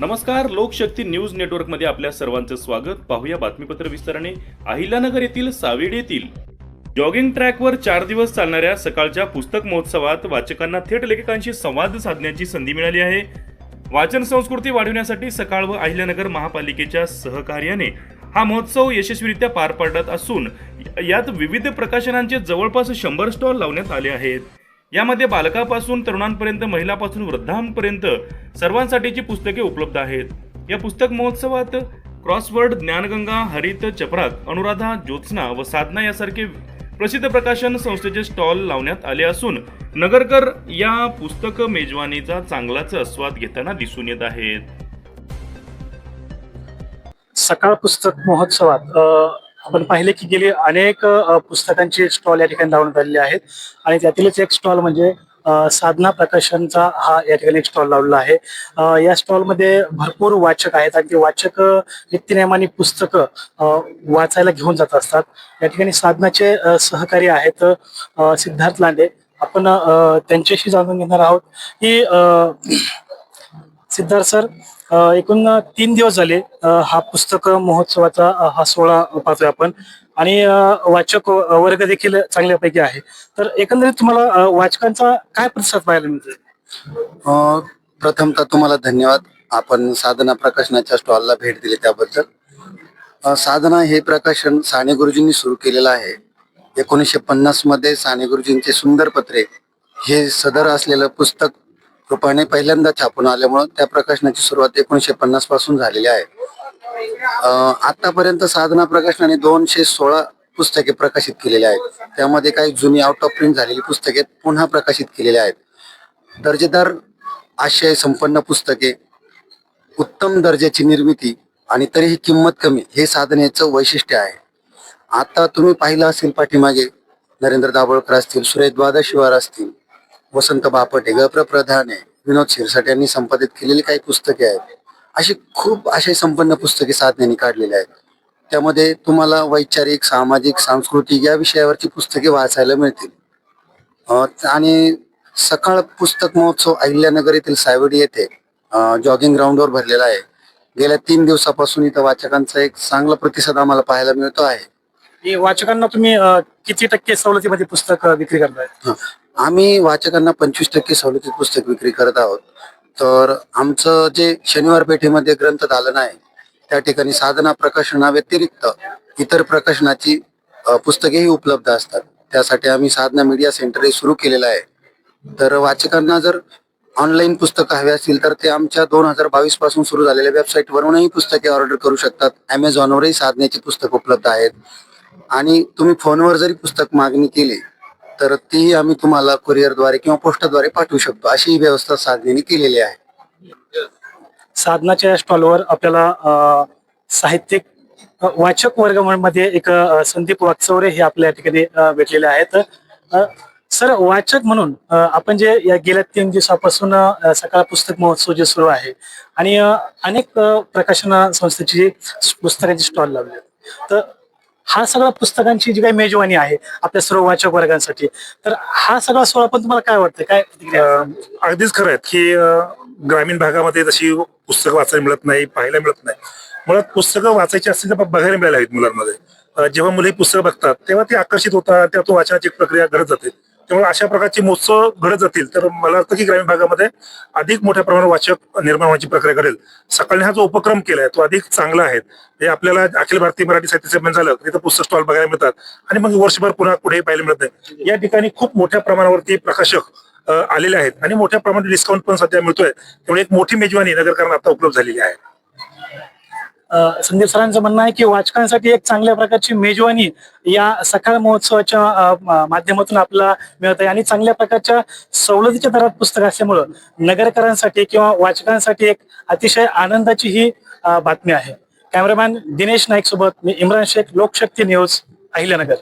नमस्कार लोकशक्ती न्यूज नेटवर्कमध्ये आपल्या सर्वांचं स्वागत. पाहूया बातमीपत्र विस्ताराने अहिल्यानगर येथील सावेड येथील जॉगिंग ट्रॅकवर चार दिवस चालणाऱ्या सकाळच्या पुस्तक महोत्सवात वाचकांना थेट लेखकांशी संवाद साधण्याची संधी मिळाली आहे. वाचन संस्कृती वाढवण्यासाठी सकाळ व अहिल्यानगर महापालिकेच्या सहकार्याने हा महोत्सव यशस्वीरित्या पार पाडत असून यात विविध प्रकाशनांचे जवळपास शंभर स्टॉल लावण्यात आले आहेत. यामध्ये बालकापासून तरुणांपर्यंत महिलापासून वृद्धांपर्यंत सर्वांसाठीची पुस्तके उपलब्ध आहेत. या पुस्तक महोत्सवात क्रॉसवर्ड ज्ञानगंगा हरित चपराक अनुराधा ज्योत्स्ना व साधना यासारखे प्रसिद्ध प्रकाशन संस्थेचे स्टॉल लावण्यात आले असून नगरकर या पुस्तक मेजवानीचा चांगलाच आस्वाद घेताना दिसून येत आहेत. सकाळ पुस्तक महोत्सवात आपण पाहिले की गेली अनेक पुस्तकांचे स्टॉल या ठिकाणी लावण्यात आलेले आहेत. आणि त्यातीलच एक स्टॉल म्हणजे साधना प्रकाशनचा हा या ठिकाणी स्टॉल लावलेला आहे. या स्टॉलमध्ये भरपूर वाचक आहेत आणि ते वाचक अ, नित्यनेमाने पुस्तकं वाचायला घेऊन जात असतात. या ठिकाणी साधनाचे सहकारी आहेत सिद्धार्थ लांडे. आपण त्यांच्याशी जाणून घेणार आहोत की सिद्धार्थ सर एकूण तीन दिवस झाले हा पुस्तक महोत्सवाचा हा सोहळा पाहतोय आपण. आणि वाचक वर्ग देखील चांगल्यापैकी आहे. तर एकंदरीत तुम्हाला वाचकांचा काय प्रतिसाद पाहायला मिळतोय? प्रथमतः तुम्हाला धन्यवाद. आपण साधना प्रकाशनाच्या स्टॉलला भेट दिली त्याबद्दल. साधना हे प्रकाशन साने गुरुजींनी सुरू केलेलं आहे. एकोणीसशे पन्नासमध्ये साने गुरुजींचे सुंदर पत्रे हे सदर असलेलं पुस्तक रूपाने पहिल्यांदा छापून आल्यामुळं त्या प्रकाशनाची सुरुवात एकोणीसशे पन्नासपासून झालेली आहे. आतापर्यंत साधना प्रकाशनाने दोनशे सोळा पुस्तके प्रकाशित केलेली आहेत. त्यामध्ये काही जुनी आउट ऑफ प्रिंट झालेली पुस्तके पुन्हा प्रकाशित केलेली आहेत. दर्जेदार आशय संपन्न पुस्तके उत्तम दर्जाची निर्मिती आणि तरीही किंमत कमी हे साधनेचं वैशिष्ट्य आहे. आता तुम्ही पाहिलं असेल पाठीमागे नरेंद्र दाभोळकर असतील सुरेश द्वादशिवार असतील वसंत बापटे गप्र प्रधाने विनोद शिरसाट यांनी संपादित केलेली काही पुस्तके आहेत. अशी खूप आशय संपन्न पुस्तके साधनेने काढलेली आहेत. त्यामध्ये तुम्हाला वैचारिक सामाजिक सांस्कृतिक या विषयावरची पुस्तके वाचायला मिळतील. आणि सकाळ पुस्तक महोत्सव अहिल्यानगर येथील सायवडी येथे जॉगिंग ग्राउंडवर भरलेला आहे. गेल्या तीन दिवसापासून इथं वाचकांचा एक चांगला प्रतिसाद आम्हाला पाहायला मिळतो आहे. वाचकांना तुम्ही किती टक्के सवलतीमध्ये पुस्तक विक्री करताय. आम्ही वाचकांना पंचवीस टक्के सवलतीत पुस्तक विक्री करत आहोत. तर आमचं जे शनिवार पेठेमध्ये ग्रंथ दालन आहे त्या ठिकाणी साधना प्रकाशनाव्यतिरिक्त इतर प्रकाशनाची पुस्तकेही उपलब्ध असतात. त्यासाठी आम्ही साधना मीडिया सेंटर हे सुरू केलेलं आहे. तर वाचकांना जर ऑनलाईन पुस्तकं हवी असतील तर ते आमच्या दोन हजार बावीसपासून सुरू झालेल्या वेबसाईटवरूनही पुस्तके ऑर्डर करू शकतात. अमेझॉनवरही साधनेची पुस्तक उपलब्ध आहेत. आणि तुम्ही फोनवर जरी पुस्तक मागणी केली तर ती आम्ही तुम्हाला कुरिअरद्वारे किंवा पोस्टाद्वारे पाठवू शकतो. अशी ही व्यवस्था साधनेने केलेली आहे. साधनाच्या स्टॉलवर आपल्याला अ, साहित्यिक अ, वाचक वर्गामध्ये एक अ, संदीप वाकचौरे हे आपल्या या ठिकाणी अ, भेटलेले आहेत. अ, सर वाचक म्हणून अ, आपण जे या गेल्या तीन दिवसापासून अ, सकाळ पुस्तक महोत्सव जे सुरू आहे आणि अ, अनेक अ, प्रकाशन संस्थेची पुस्तकांची स्टॉल लावले आहेत. तर हा सगळा पुस्तकांची जी काही मेजवानी आहे आपल्या सर्व वाचक वर्गांसाठी तर हा सगळा सोहळा पण तुम्हाला काय वाटतं काय अगदीच खरं आहे की ग्रामीण भागामध्ये तशी पुस्तकं वाचायला मिळत नाही पाहायला मिळत नाही. मुळात पुस्तकं वाचायची असतील तर बघायला मिळायला हवीत मुलांमध्ये. जेव्हा मुलं ही पुस्तकं बघतात तेव्हा ते आकर्षित होतात त्यातून वाचनाची प्रक्रिया घडत जाते. त्यामुळे अशा प्रकारची महोत्सव घडत जातील तर मला वाटतं की ग्रामीण भागामध्ये अधिक मोठ्या प्रमाणात वाचक निर्माण होण्याची प्रक्रिया घडेल. सकाळने हा जो उपक्रम केलाय तो अधिक चांगला आहे. हे आपल्याला अखिल भारतीय मराठी साहित्य संमेलन झालं तिथं पुस्तक स्टॉल बघायला मिळतात. आणि मग वर्षभर पुन्हा कुठेही पाहायला मिळत नाही. या ठिकाणी खूप मोठ्या प्रमाणावरती प्रकाशक आलेले आहेत. आणि मोठ्या प्रमाणात डिस्काउंट पण सध्या मिळतोय. त्यामुळे एक मोठी मेजवानी नगरकरांना आता उपलब्ध झालेली आहे. संदीप सरांचं म्हणणं आहे की वाचकांसाठी एक चांगल्या प्रकारची मेजवानी या सकाळ महोत्सवाच्या माध्यमातून आपल्याला मिळत आहे. आणि चांगल्या प्रकारच्या सवलतीच्या दरात पुस्तक असल्यामुळं नगरकरांसाठी किंवा वाचकांसाठी एक अतिशय आनंदाची ही बातमी आहे. कॅमेरामॅन दिनेश नाईक सोबत मी इम्रान शेख लोकशक्ती न्यूज अहिल्यानगर.